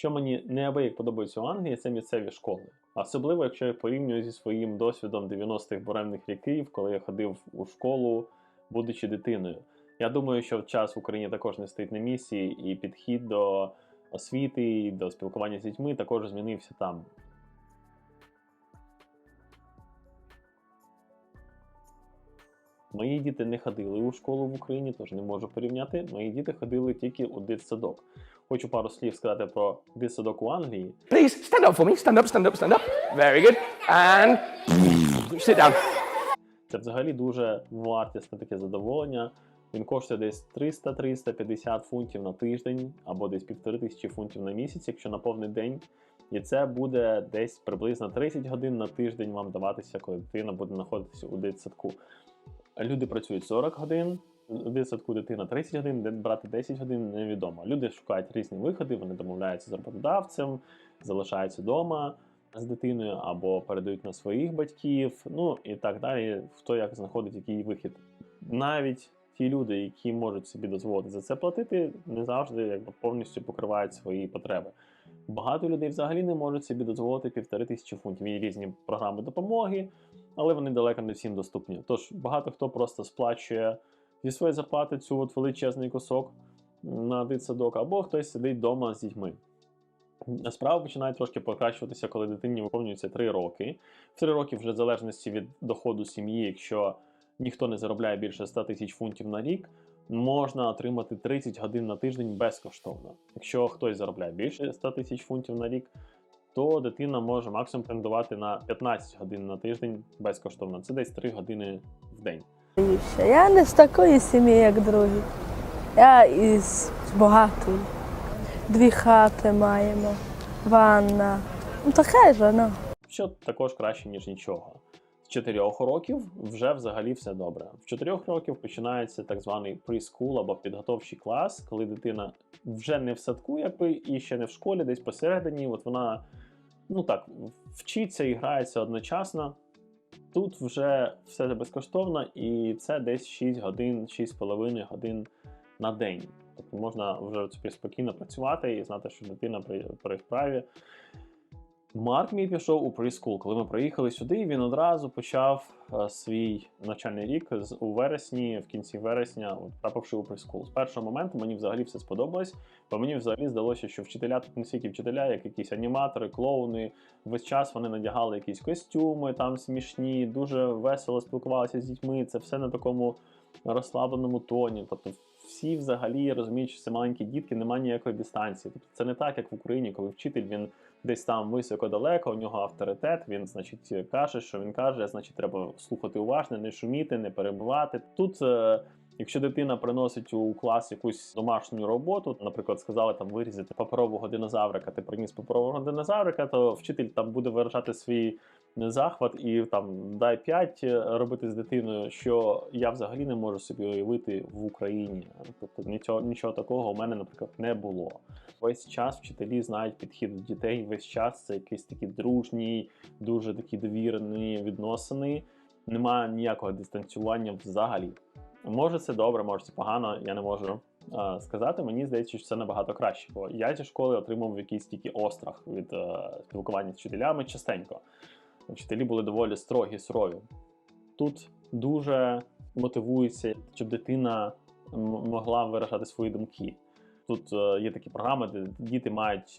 Що мені неабияк подобається у Англії, це місцеві школи. Особливо, якщо я порівнюю зі своїм досвідом 90-х буремних років, коли я ходив у школу, будучи дитиною. Я думаю, що час в Україні також не стоїть на місці, і підхід до освіти, і до спілкування з дітьми також змінився там. Мої діти не ходили у школу в Україні, тож не можу порівняти. Мої діти ходили тільки у дитсадок. Хочу пару слів сказати про дитсадок у Англії. Please stand up for me. Stand up, stand up, stand up. Very good. And sit down. Це взагалі дуже вартісне таке задоволення. Він коштує десь 300-350 фунтів на тиждень або десь півтори тисячі фунтів на місяць, якщо на повний день. І це буде десь приблизно 30 годин на тиждень вам даватися, коли дитина буде знаходитися у дитсадку. Люди працюють 40 годин, дитсадку дитина 30 годин, де брати 10 годин невідомо. Люди шукають різні виходи, вони домовляються з роботодавцем, залишаються вдома з дитиною або передають на своїх батьків, ну і так далі. Хто як знаходить який вихід. Навіть ті люди, які можуть собі дозволити за це платити, не завжди якби повністю покривають свої потреби. Багато людей взагалі не можуть собі дозволити півтори тисячі фунтів. Є різні програми допомоги, але вони далеко не всім доступні. Тож багато хто просто сплачує зі своєї зарплати цю от величезний кусок на дитсадок, або хтось сидить вдома з дітьми. Справа починає трошки покращуватися, коли дитині виповнюється 3 роки. В 3 роки, вже в залежності від доходу сім'ї, якщо ніхто не заробляє більше 100 тисяч фунтів на рік, можна отримати 30 годин на тиждень безкоштовно. Якщо хтось заробляє більше 100 тисяч фунтів на рік, то дитина може максимум претендувати на 15 годин на тиждень безкоштовно. Це десь 3 години в день. Я не з такої сім'ї, як другі. Я із багатої. Дві хати маємо, ванна. Ну таке ж, ну. що також краще, ніж нічого. З 4 років вже взагалі все добре. В 4 років починається так званий preschool або підготовчий клас, коли дитина вже не в садку, якби і ще не в школі, десь посередині. От вона ну так вчиться і грається одночасно. Тут вже все безкоштовно, і це десь 6 годин, 6,5 годин на день. Тобто можна вже спокійно працювати і знати, що дитина при, при вправі. Марк мій пішов у прескул. Коли ми приїхали сюди, він одразу почав е, свій навчальний рік у вересні, в кінці вересня, трапивши у прескул. З першого моменту мені взагалі все сподобалось, бо мені взагалі здалося, що вчителя тут не стільки вчителя, як якісь аніматори, клоуни. Весь час вони надягали якісь костюми там смішні, дуже весело спілкувалися з дітьми. Це все на такому розслабленому тоні. Тобто всі взагалі розуміють, що це маленькі дітки, немає ніякої дистанції. Тобто це не так, як в Україні, коли вчитель він десь там високо далеко, у нього авторитет. Він, значить, каже, що він каже, значить, треба слухати уважно, не шуміти, не перебувати. Тут. е, Якщо дитина приносить у клас якусь домашню роботу, наприклад, сказали там вирізати паперового динозаврика, ти приніс паперового динозаврика, то вчитель там буде виражати свій захват і там дай 5 робити з дитиною, що я взагалі не можу собі уявити в Україні. Тобто нічого, нічого такого у мене, наприклад, не було. Весь час вчителі знають підхід до дітей. Весь час це якісь такі дружні, дуже такі довірені відносини. Немає ніякого дистанціювання взагалі. Може, це добре, може це погано, я не можу е, сказати. Мені здається, що це набагато краще, бо я зі школи отримав якийсь тільки острах від е, спілкування з вчителями частенько. Вчителі були доволі строгі, сурові. Тут дуже мотивується, щоб дитина могла виражати свої думки. Тут е, є такі програми, де діти мають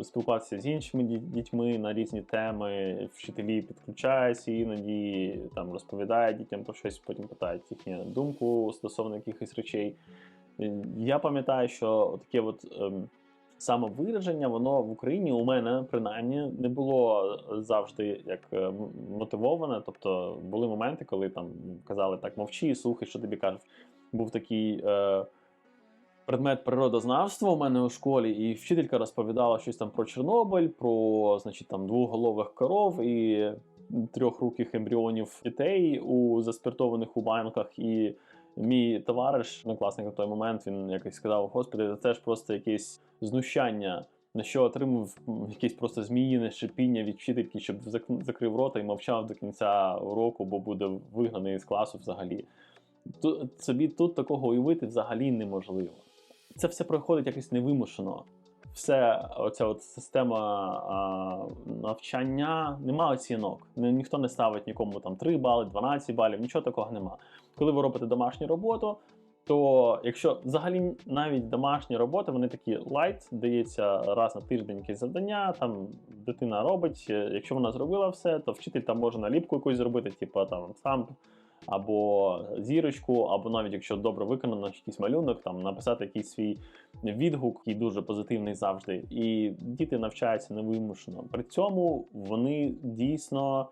е, спілкуватися з іншими дітьми на різні теми. Вчителі підключаються іноді там розповідають дітям про щось, потім питають їхню думку стосовно якихось речей. Е, Я пам'ятаю, що таке от ем, самовираження, воно в Україні у мене принаймні не було завжди як е, мотивоване. Тобто були моменти, коли там казали так, мовчи, слухай, що тобі кажуть. Був такий. Е, предмет природознавства у мене у школі, і вчителька розповідала щось там про Чорнобиль, про значить, там двоголових коров і трьохруких ембріонів дітей у заспиртованих у банках. І мій товариш, однокласник на той момент, він якось сказав: Господи, це ж просто якесь знущання. На що отримав якесь просто зміїне шипіння від вчительки, щоб зак- закрив рота і мовчав до кінця уроку, бо буде вигнаний з класу взагалі. Тут, собі тут такого уявити взагалі неможливо. Це все проходить якось невимушено. Все, оця от система а, навчання, нема оцінок. Ні- Ніхто не ставить нікому там 3 бали, 12 балів, нічого такого нема. Коли ви робите домашню роботу, то якщо взагалі навіть домашні роботи, вони такі лайт, дається раз на тиждень якесь завдання, там дитина робить. е, Якщо вона зробила все, то вчитель там може наліпку якусь зробити, типу там сам або зірочку, або навіть якщо добре виконано якийсь малюнок, там написати якийсь свій відгук, який дуже позитивний завжди. І діти навчаються невимушено. При цьому вони дійсно,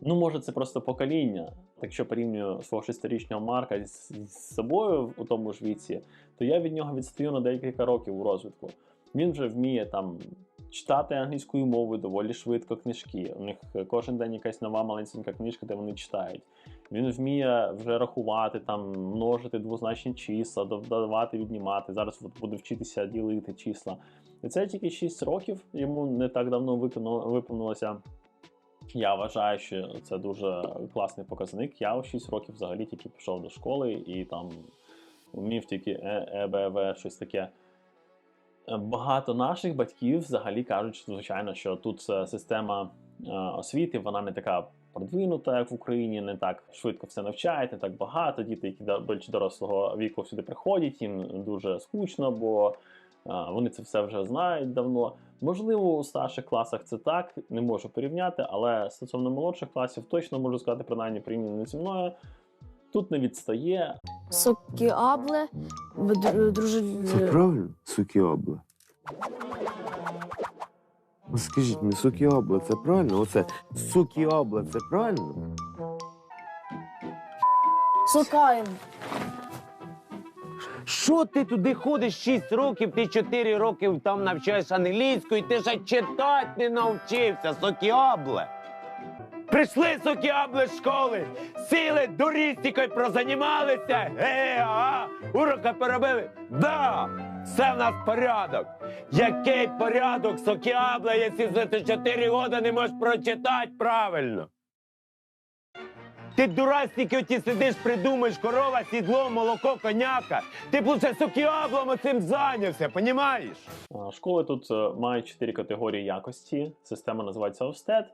ну може, це просто покоління. Якщо порівнюю свого шестирічного Марка з, з собою у тому ж віці, то я від нього відстаю на декілька років у розвитку. Він вже вміє там читати англійською мовою доволі швидко книжки. У них кожен день якась нова маленька книжка, де вони читають. Він вміє вже рахувати, там множити двозначні числа, додавати, віднімати. Зараз буде вчитися ділити числа. І це тільки 6 років. Йому не так давно виповнилося. Я вважаю, що це дуже класний показник. Я у 6 років взагалі тільки пішов до школи і там вмів тільки е, е, щось таке. Багато наших батьків взагалі кажуть, звичайно, що тут е, система е, освіти вона не така продвинута, як в Україні, не так швидко все навчають, не так багато. Діти, які до- більш дорослого віку сюди приходять, їм дуже скучно, бо вони це все вже знають давно. Можливо, у старших класах це так, не можу порівняти, але стосовно молодших класів точно можу сказати, принаймні порівняно зі мною. Тут не відстає, Сокіабле, друже. Це правильно? Сукіобле. Ну, Скажіть мені, сукіобле, це правильно? Оце сукіобле, це правильно? Сокаєм. Що ти туди ходиш 6 років, ти 4 роки там навчаєш англійську, і ти ще читати не навчився, сокіабле. Прийшли сокіабле з школи, сіли дурістикою прозанімалися, ге, ага, уроки поробили. Да, все в нас порядок. Який порядок, сокіабле, якщо за ти 4 роки не можеш прочитати правильно? Ти дурастики оті сидиш, придумаєш корова, сідло, молоко, коняка. Ти лише сокіаблом оцим зайнявся, понімаєш? Школи тут е, мають чотири категорії якості. Система називається Ofsted.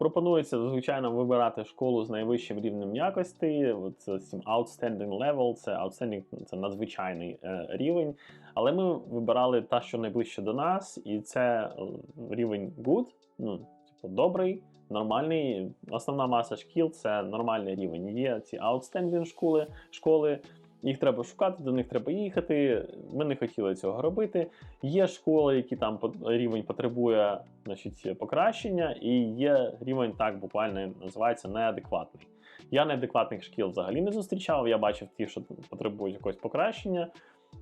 Пропонується звичайно вибирати школу з найвищим рівнем якості. Цим outstanding level, це outstanding, це надзвичайний е, рівень. Але ми вибирали та, що найближче до нас, і це е, рівень good, ну типу добрий, нормальний. Основна маса шкіл це нормальний рівень. Є ці outstanding школи, школи. Їх треба шукати, до них треба їхати. Ми не хотіли цього робити. Є школи, які там рівень потребує значить, покращення, і є рівень так буквально називається неадекватний. Я неадекватних шкіл взагалі не зустрічав. Я бачив ті, що потребують якогось покращення.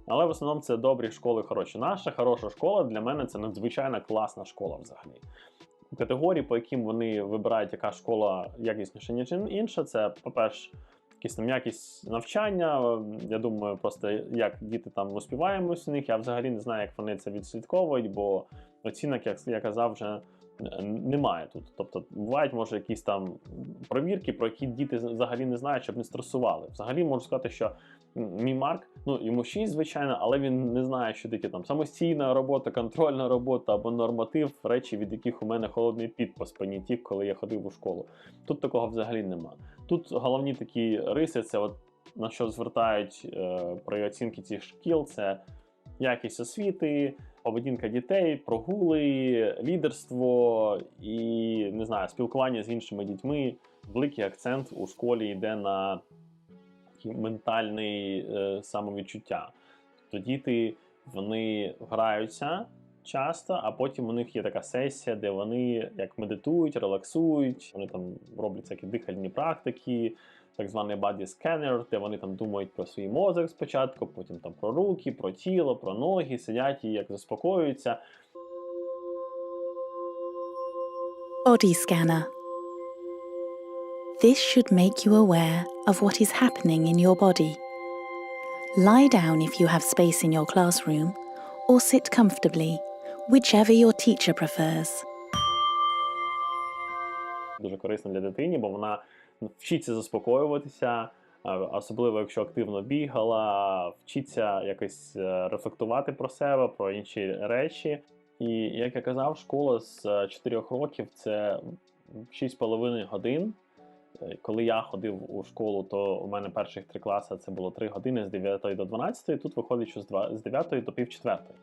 Але в основному це добрі школи хороші. Наша хороша школа для мене це надзвичайно класна школа взагалі. Категорії, по яким вони вибирають, яка школа якісніша, ніж інша, це, по-перше, якісь там якість навчання. Я думаю, просто як діти там успіваємось у них. Я взагалі не знаю, як вони це відслідковують, бо оцінок, як я казав, вже немає тут. Тобто бувають, може, якісь там провірки, про які діти взагалі не знають, щоб не стресували. Взагалі можу сказати, що мій Марк, ну йому 6, звичайно, але він не знає, що таке там самостійна робота, контрольна робота або норматив, речі, від яких у мене холодний піт по спині тік, коли я ходив у школу. Тут такого взагалі нема. Тут головні такі риси, це от на що звертають е, при оцінки цих шкіл, це якість освіти, поведінка дітей, прогули, лідерство і не знаю, спілкування з іншими дітьми. Великий акцент у школі йде на такий ментальний е, самовідчуття. Тобто діти вони граються часто, а потім у них є така сесія, де вони як медитують, релаксують, вони там роблять всякі дихальні практики, так званий body scanner, де вони там думають про свій мозок спочатку, потім там про руки, про тіло, про ноги, сидять і як заспокоюються. Body Scanner. This should make you aware of what is happening in your body. Lie down if you have space in your classroom, or sit comfortably, whichever your teacher prefers. дуже корисна для дитині, бо вона вчиться заспокоюватися, особливо якщо активно бігала, вчиться якось е, рефлектувати про себе, про інші речі. І як я казав, школа з 4 років це 6,5 годин. Е, Коли я ходив у школу, то у мене перших три класи це було 3 години з 9 до 12. Тут виходить, що з 9 до пів четвертої.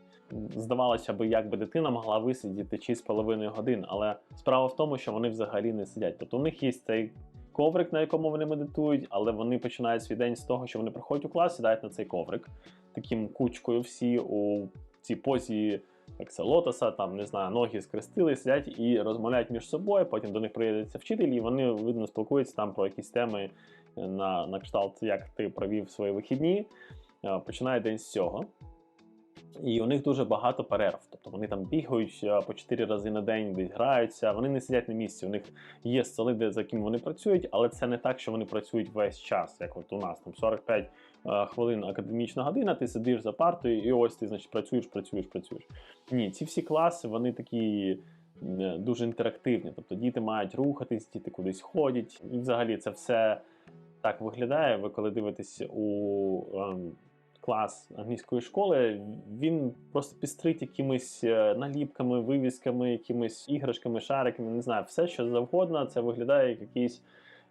Здавалося б, як би дитина могла висидіти 6,5 годин, але справа в тому, що вони взагалі не сидять. Тобто у них є цей коврик, на якому вони медитують, але вони починають свій день з того, що вони приходять у клас, сідають на цей коврик таким кучкою всі у цій позі як це лотоса, там не знаю, ноги скрестили, сидять і розмовляють між собою. Потім до них приїдеться вчитель, і вони видно спілкуються там про якісь теми на, на кшталт, як ти провів свої вихідні. Е, Починає день з цього. І у них дуже багато перерв. Тобто вони там бігають е, по 4 рази на день, десь граються. Вони не сидять на місці. У них є столи, де за ким вони працюють, але це не так, що вони працюють весь час, як от у нас там 45 е, хвилин академічна година. Ти сидиш за партою, і ось ти значить працюєш, працюєш, працюєш. Ні, ці всі класи вони такі. Дуже інтерактивні, тобто діти мають рухатись, діти кудись ходять. І взагалі це все так виглядає. Ви коли дивитесь у ем, клас англійської школи, він просто пістрить якимись е, наліпками, вивісками, якимись іграшками, шариками, не знаю, все що завгодно. Це виглядає як якийсь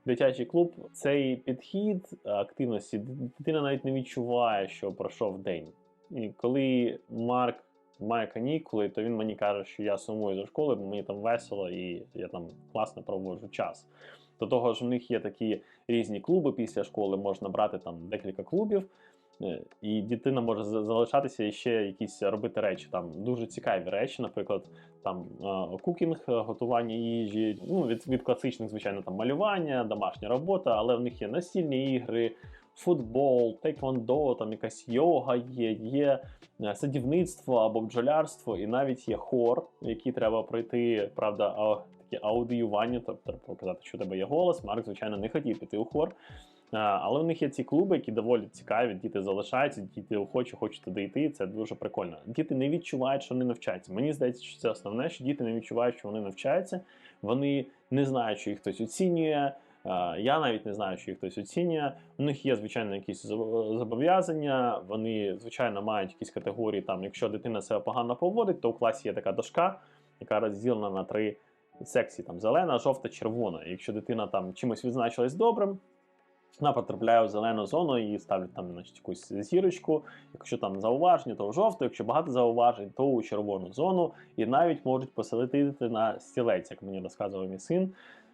дитячий клуб. Цей підхід активності дитина навіть не відчуває, що пройшов день. І коли Марк має канікули, то він мені каже, що я сумую за школи, бо мені там весело і я там класно проводжу час. До того ж, у них є такі різні клуби після школи, можна брати там декілька клубів. Е, І дитина може залишатися і ще якісь робити речі. Там дуже цікаві речі, наприклад, там е, кукінг, е, готування їжі. Ну від, від класичних, звичайно, там малювання, домашня робота, але в них є настільні ігри, футбол, тейквондо, там якась йога є, є садівництво або бджолярство, і навіть є хор, який треба пройти. Правда, таке аудіювання, тобто показати, що у тебе є голос. Марк, звичайно, не хотів піти у хор. А, Але у них є ці клуби, які доволі цікаві. Діти залишаються, діти охоче хочуть туди йти. Це дуже прикольно. Діти не відчувають, що вони навчаються. Мені здається, що це основне, що діти не відчувають, що вони навчаються. Вони не знають, що їх хтось оцінює. Я навіть не знаю, що їх хтось оцінює. У них є, звичайно, якісь зобов'язання. Вони, звичайно, мають якісь категорії. Там, якщо дитина себе погано поводить, то у класі є така дошка, яка розділена на три секції: там зелена, жовта, червона. Якщо дитина там чимось відзначилась добрим, вона потрапляє в зелену зону і ставлять там значить, якусь зірочку. Якщо там зауваження, то в жовту, якщо багато зауважень, то у червону зону. І навіть можуть поселити на стілець, як мені розказував мій син.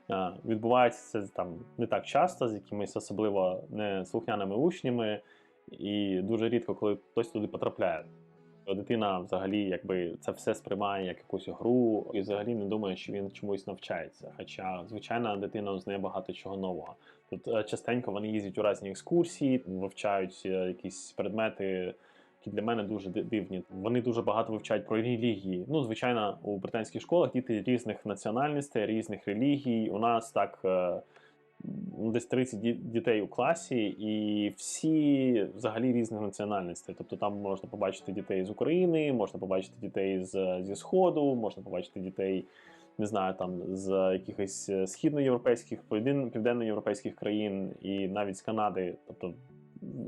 Е, Відбувається це там не так часто, з якимись особливо неслухняними учнями, і дуже рідко, коли хтось туди потрапляє. Дитина взагалі якби це все сприймає як якусь гру і взагалі не думає, що він чомусь навчається. Хоча, звичайно, дитина знає багато чого нового. Тут е, частенько вони їздять у різні екскурсії, вивчають е, якісь предмети, які для мене дуже дивні. Вони дуже багато вивчають про релігії. Ну, звичайно, у британських школах діти різних національностей, різних релігій. У нас так. Ну, Десь 30 ді- дітей у класі, і всі взагалі різних національностей. Тобто там можна побачити дітей з України, можна побачити дітей з, зі Сходу, можна побачити дітей не знаю, там з якихось е, східноєвропейських, півден- південноєвропейських країн і навіть з Канади. Тобто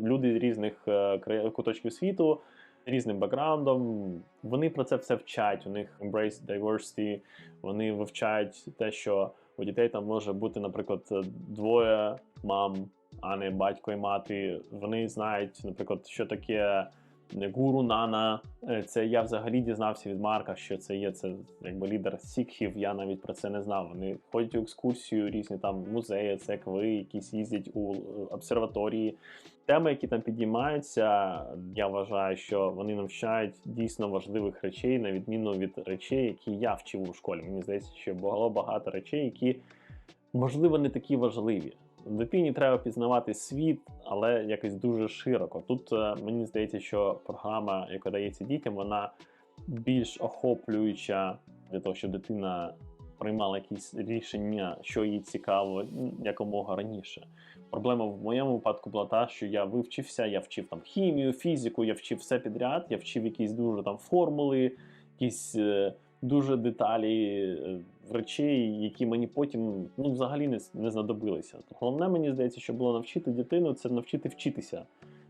люди різних е, куточків світу, різним бекграундом. Вони про це все вчать. У них embrace diversity, вони вивчають те, що у дітей там може бути, наприклад, двоє мам, а не батько і мати. Вони знають, наприклад, що таке гуру Нана. Е, Це я взагалі дізнався від Марка, що це є це якби лідер сікхів. Я навіть про це не знав. Вони ходять у екскурсію, різні там музеї, церкви, якісь їздять у е, обсерваторії. Теми, які там підіймаються, я вважаю, що вони навчають дійсно важливих речей, на відміну від речей, які я вчив у школі. Мені здається, що було багато речей, які можливо не такі важливі. Дитині треба пізнавати світ, але якось дуже широко. Тут е, мені здається, що програма, яка дається дітям, вона більш охоплююча для того, щоб дитина приймала якісь рішення, що їй цікаво, якомога раніше. Проблема в моєму випадку була та, що я вивчився, я вчив там хімію, фізику, я вчив все підряд, я вчив якісь дуже там формули, якісь е, дуже деталі е, речей, які мені потім ну, взагалі не, не знадобилися. Головне, мені здається, що було навчити дитину, це навчити вчитися.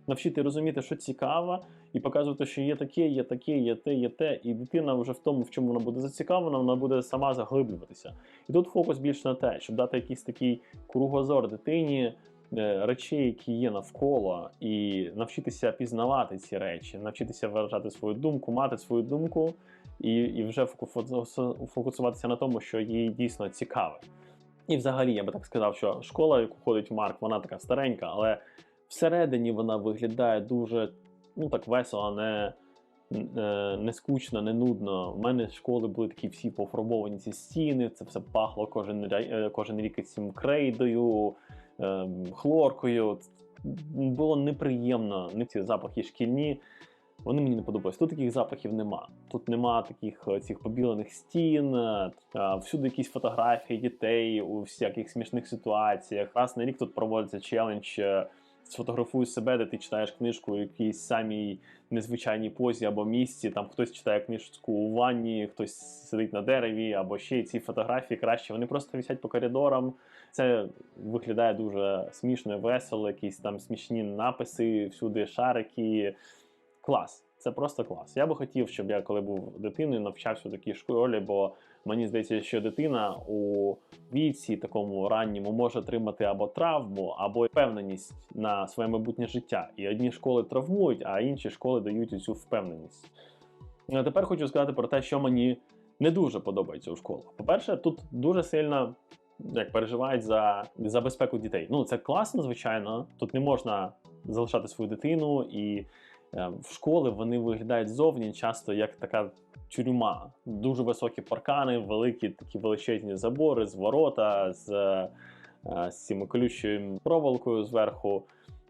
Навчити розуміти, що цікаво, і показувати, що є таке, є таке, є те, є те, і дитина вже в тому, в чому вона буде зацікавлена, вона буде сама заглиблюватися. І тут фокус більше на те, щоб дати якийсь такий кругозор дитині е, речей, які є навколо, і навчитися пізнавати ці речі, навчитися виражати свою думку, мати свою думку, і, і вже фокусу- фокусуватися на тому, що їй дійсно цікаве. І взагалі, я би так сказав, що школа, в яку ходить Марк, вона така старенька, але всередині вона виглядає дуже ну так весело, не, е, не скучно, не нудно. У мене школи були такі всі пофарбовані ці стіни, це все пахло кожен, е, кожен рік цим крейдою, е, хлоркою. Було неприємно, не ці запахи шкільні. Вони мені не подобаються. Тут таких запахів нема. Тут нема таких цих побілених стін, всюди якісь фотографії дітей у всяких смішних ситуаціях. Раз на рік тут проводиться челендж. Сфотографуй себе, де ти читаєш книжку у якійсь самій незвичайній позі або місці. Там хтось читає книжку у ванні, хтось сидить на дереві, або ще ці фотографії краще. Вони просто висять по коридорам. Це виглядає дуже смішно, і весело, якісь там смішні написи, всюди шарики. Клас. Це просто клас. Я би хотів, щоб я, коли був дитиною, навчався в такій школі, бо мені здається, що дитина у віці такому ранньому може отримати або травму, або впевненість на своє майбутнє життя. І одні школи травмують, а інші школи дають цю впевненість. А тепер хочу сказати про те, що мені не дуже подобається у школах. По-перше, тут дуже сильно як переживають за, за безпеку дітей. Ну, це класно, звичайно. Тут не можна залишати свою дитину, і в школи вони виглядають зовні часто як така тюрма. Дуже високі паркани, великі такі величезні забори з ворота, з, е, з колючою проволокою зверху.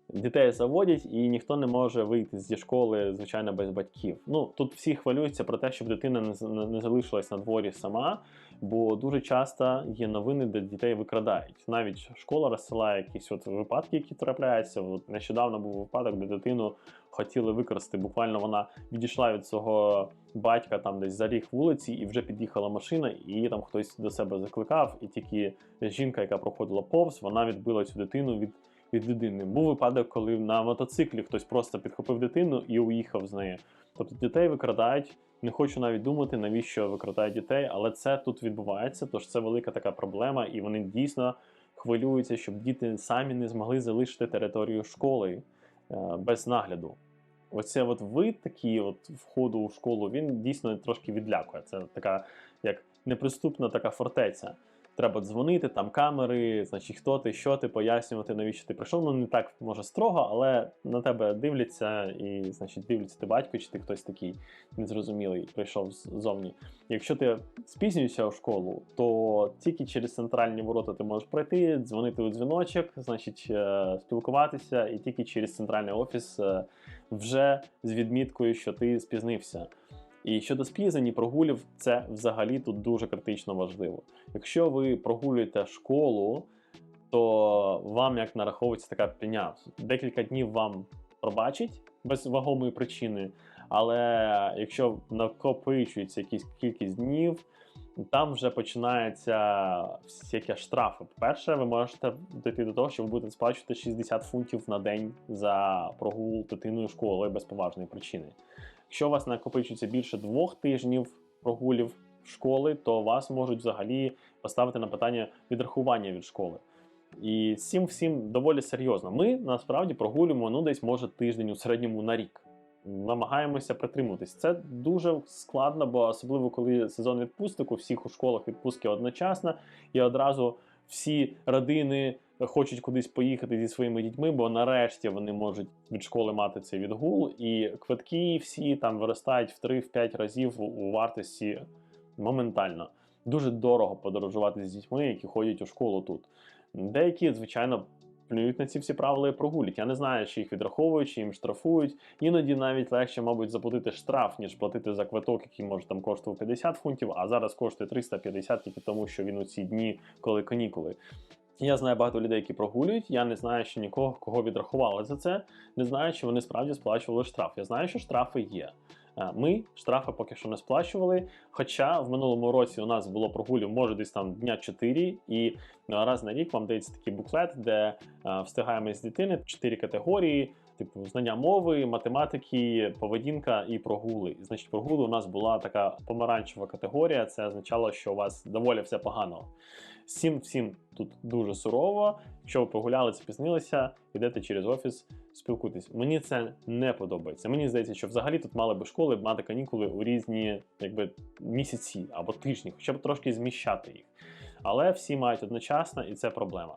Дітей заводять, і ніхто не може вийти зі школи, звичайно, без батьків. Ну тут всі хвилюються про те, щоб дитина не залишилась на дворі сама, бо дуже часто є новини, де дітей викрадають. Навіть школа розсилає якісь от випадки, які трапляються. От нещодавно був випадок, де дитину хотіли викрасти. Буквально вона відійшла від свого батька там десь за ріг вулиці, і вже під'їхала машина, і її там хтось до себе закликав. І тільки жінка, яка проходила повз, вона відбила цю дитину від від людини. Був випадок, коли на мотоциклі хтось просто підхопив дитину і уїхав з нею. Тобто дітей викрадають. Не хочу навіть думати, навіщо викрадають дітей, але це тут відбувається. Тож це велика така проблема, і вони дійсно хвилюються, щоб діти самі не змогли залишити територію школи е, без нагляду. Оце от вид такий от входу у школу, він дійсно трошки відлякує. Це така як неприступна така фортеця треба дзвонити, там камери, значить, хто ти, що ти, пояснювати, навіщо ти прийшов. Ну не так може строго, але на тебе дивляться, і значить дивляться ти батько, чи ти хтось такий незрозумілий прийшов ззовні. Якщо ти спізнюєшся у школу, то тільки через центральні ворота ти можеш пройти, дзвонити у дзвіночок, значить, е, спілкуватися, і тільки через центральний офіс е, вже з відміткою, що ти спізнився. І щодо спізнень і прогулів, це взагалі тут дуже критично важливо. Якщо ви прогулюєте школу, то вам як нараховується така пеня. Декілька днів вам пробачить без вагомої причини, але якщо накопичується якась кількість днів, там вже починаються всякі штрафи. Перше, ви можете дійти до того, що ви будете сплачувати 60 фунтів на день за прогул дитиною школи без поважної причини. Якщо у вас накопичується більше двох тижнів прогулів школи, то вас можуть взагалі поставити на питання відрахування від школи. І цим всім доволі серйозно. Ми насправді прогулюємо ну десь може тиждень у середньому на рік. Намагаємося притримуватись. Це дуже складно, бо особливо коли сезон відпусток, у всіх у школах відпустки одночасно, і одразу всі родини хочуть кудись поїхати зі своїми дітьми, бо нарешті вони можуть від школи мати цей відгул, і квитки всі там виростають в 3-5 разів у- вартості моментально. Дуже дорого подорожувати з дітьми, які ходять у школу тут. Деякі, звичайно, плюють на ці всі правила і прогулять. Я не знаю, чи їх відраховують, чи їм штрафують. Іноді навіть легше, мабуть, заплатити штраф, ніж платити за квиток, який може там коштував 50 фунтів, а зараз коштує 350 тільки тому, що він у ці дні, коли канікули. Я знаю багато людей, які прогулюють. Я не знаю, що нікого, кого відрахували за це. Не знаю, чи вони справді сплачували штраф. Я знаю, що штрафи є. Е, Ми штрафи поки що не сплачували. Хоча в минулому році у нас було прогулів, може десь там дня 4, і е, раз на рік вам дається такий буклет, де е, встигаємо з дитини 4 категорії. Типу, знання мови, математики, поведінка і прогули. І, значить, прогули у нас була така помаранчева категорія. Це означало, що у вас доволі все погано. Всім всім тут дуже сурово. Якщо ви прогуляли, спізнилися, йдете через офіс, спілкуйтесь. Мені це не подобається. Мені здається, що взагалі тут мали би школи мати канікули у різні якби, місяці або тижні, хоча б трошки зміщати їх. Але всі мають одночасно, і це проблема.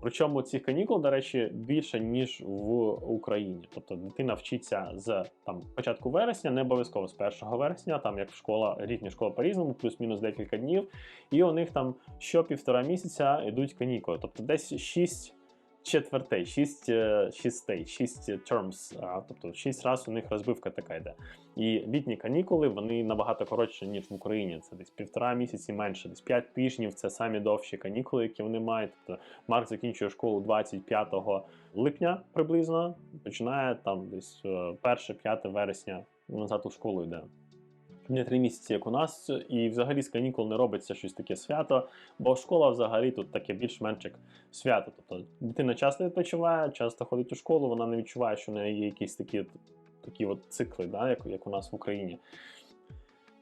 Причому цих канікул, до речі, більше ніж в Україні. Тобто дитина вчиться з там початку вересня, не обов'язково з 1 вересня, там як школа, різні школи по-різному, плюс-мінус декілька днів. І у них там що півтора місяця йдуть канікули. Тобто десь 6 четвертей, 6 шістей, 6 terms, тобто 6 разів у них розбивка така йде. І літні канікули вони набагато коротші, ніж в Україні. Це десь півтора місяці менше, десь 5 тижнів. Це самі довші канікули, які вони мають. Тобто Марк закінчує школу 25 липня приблизно, починає там десь 1-5 вересня назад у школу йде. Не три місяці, як у нас, і взагалі з канікул не робиться щось таке свято, бо школа взагалі тут таке більш-менш як свято. Тобто дитина часто відпочиває, часто ходить у школу, вона не відчуває, що в неї є якісь такі, такі от цикли, да, як, як у нас в Україні.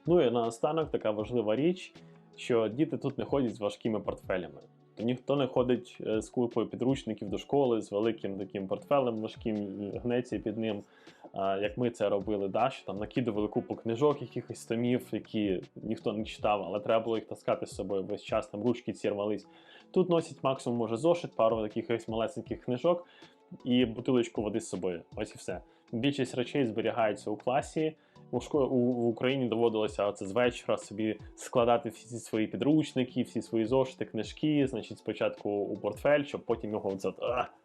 Ну і наостанок така важлива річ, що діти тут не ходять з важкими портфелями. То ніхто не ходить е, з купою підручників до школи з великим таким портфелем важким, гнеться під ним, як ми це робили, да, що там накидували купу книжок, якихось томів, які ніхто не читав, але треба було їх таскати з собою весь час, там ручки ці рвались. Тут носять максимум може зошит, пару таких малесеньких книжок і бутилочку води з собою. Ось і все. Більшість речей зберігаються у класі. У Україні доводилося оце з вечора собі складати всі свої підручники, всі свої зошити, книжки, значить, спочатку у портфель, щоб потім його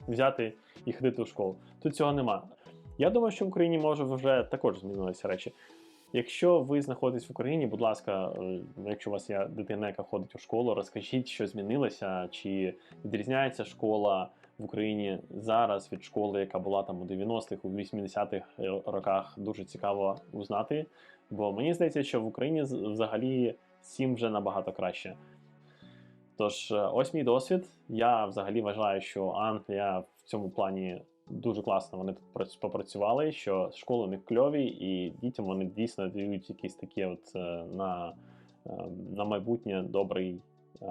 взяти і ходити у школу. Тут цього нема. Я думаю, що в Україні може вже також змінилися речі. Якщо ви знаходитесь в Україні, будь ласка, е, якщо у вас є дитина, яка ходить у школу, розкажіть, що змінилося, чи відрізняється школа в Україні зараз від школи, яка була там у 90-х, у 80-х роках. Дуже цікаво узнати. Бо мені здається, що в Україні взагалі всім вже набагато краще. Тож, е, ось мій досвід. Я взагалі вважаю, що Англія в цьому плані дуже класно вони тут прац- попрацювали, що школи у них кльові, і дітям вони дійсно дають якісь такі от е, на, е, на майбутнє добрий е,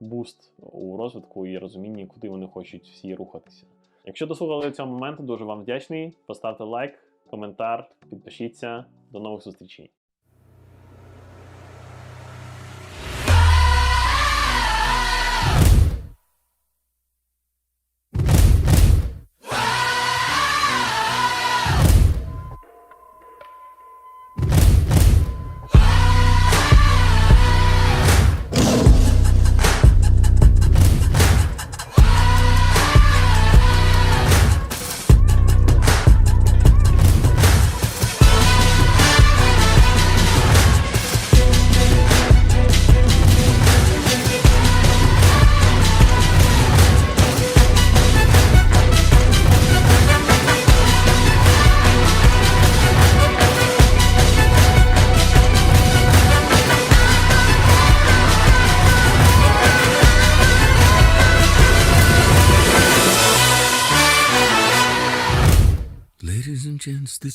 буст у розвитку і розумінні, куди вони хочуть всі рухатися. Якщо дослухали до цього моменту, дуже вам вдячний. Поставте лайк, коментар, підпишіться. До нових зустрічей.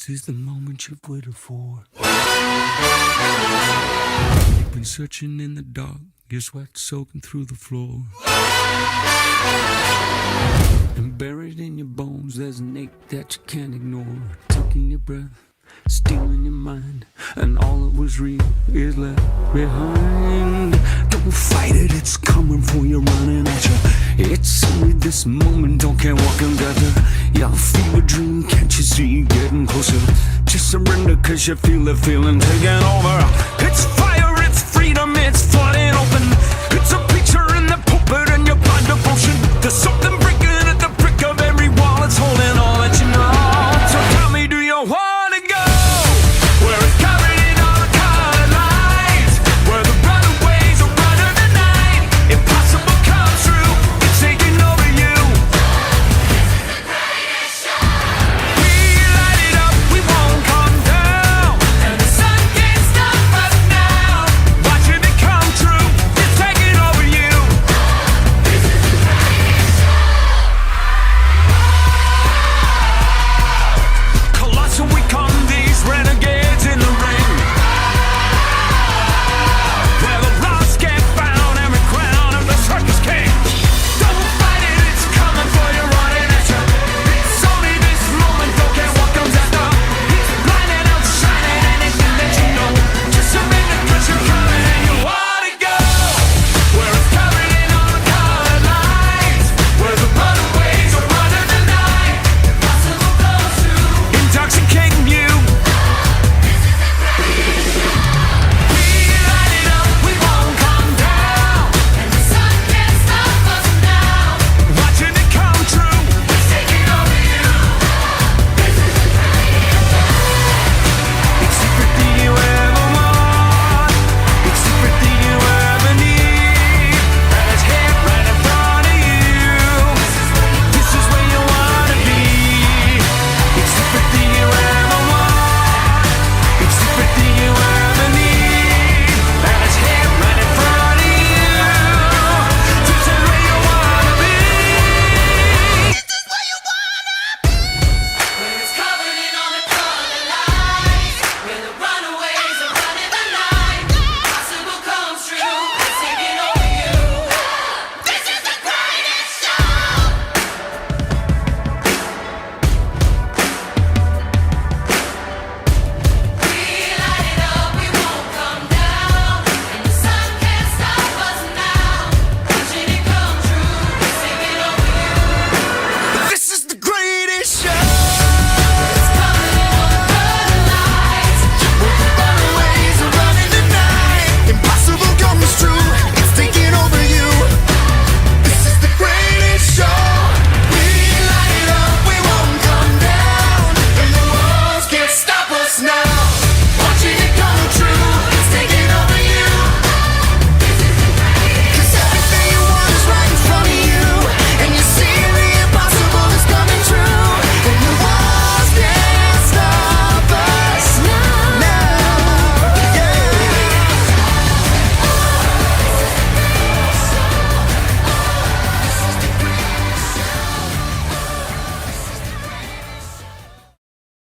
This is the moment you've waited for. You've been searching in the dark, your sweat soaking through the floor. And buried in your bones, there's an ache that you can't ignore. Taking your breath, stealing your mind, and all that was real is left behind. Don't fight it, it's coming for you, running at you. It's only this moment, don't care what can gather. Y'all fever dream, can't you see you getting closer? Just surrender cause you feel the feeling taking over. It's fire, it's freedom, it's flooding open.